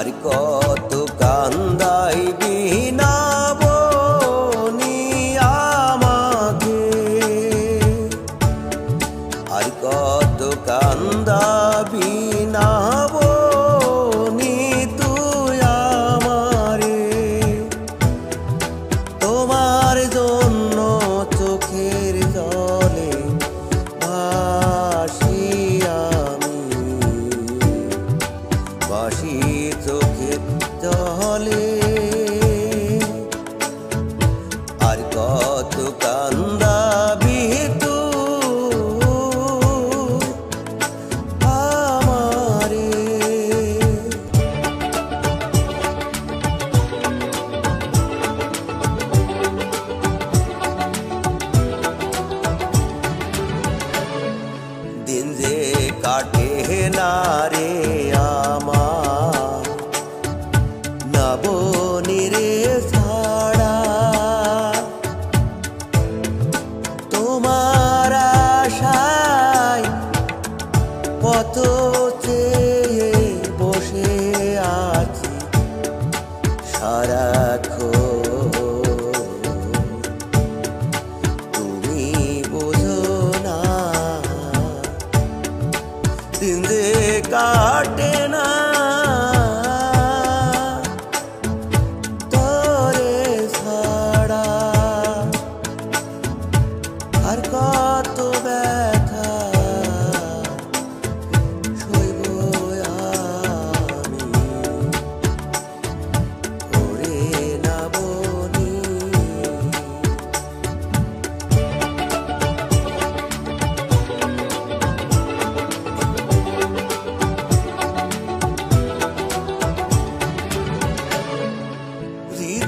আর কত কান্দাই বিনাবনি আমাকে। আর কত কান্দাবি নাবনি তুই আমারে। তোমার জন্য চোখের জলে বাসি চোখের জলে। আর কত কান্দাবি তুই আমারে। দিন যে কাটে না রে আমার सोने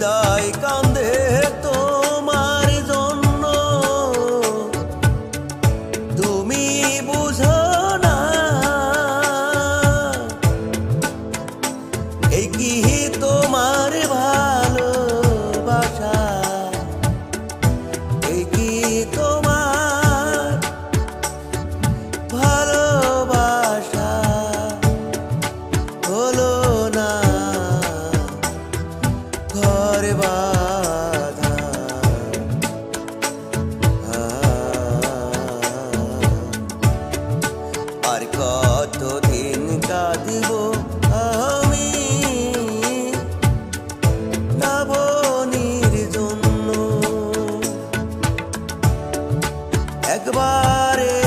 হৃদয় কান্দে তোমার জন্য। তুমি বুঝো না এই কি द्वारे